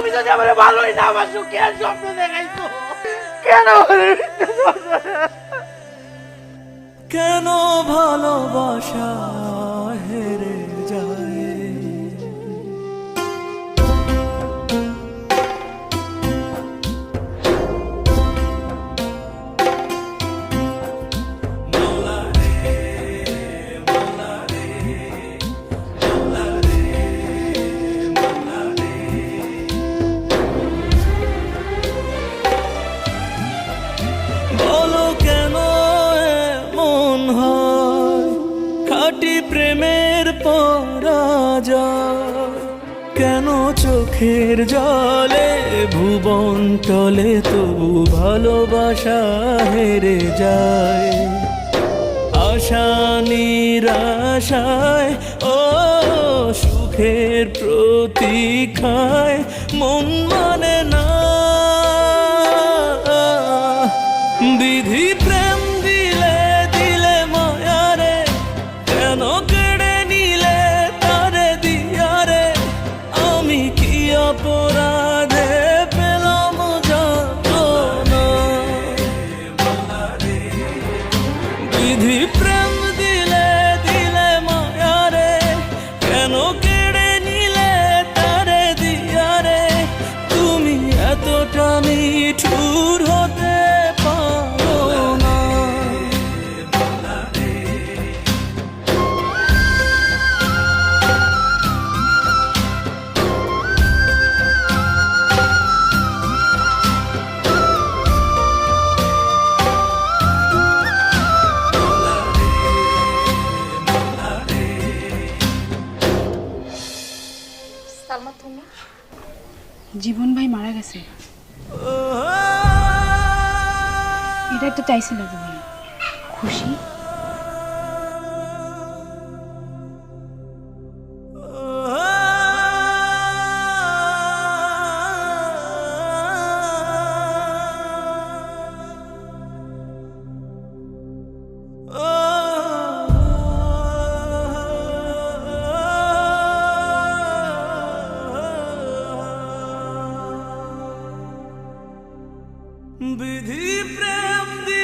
তুমি যদি আমার ভালোই না কে আর স্বপ্ন দেখাইছো? কেন আমার কেন ভালোবাসা? খাটি প্রেমের পরাজয়। কেন চোখের জলে ভুবন চলে তবু ভালোবাসা হেরে যায়? আশা নিরাশায়, ও সুখের প্রতীক্ষায়, মন মানে আমি কি অপরাধে পেলাম যাতনা? বিধি প্রেম দিলে দিলে মায়ারে, কেন কেড়ে নিলে তারে দিয়ারে? তুমি এতটা মিঠুর জীবন ভাই মারা গেছে। এটা একটা চাইছিল তুমি। খুশি? বিধি প্রেম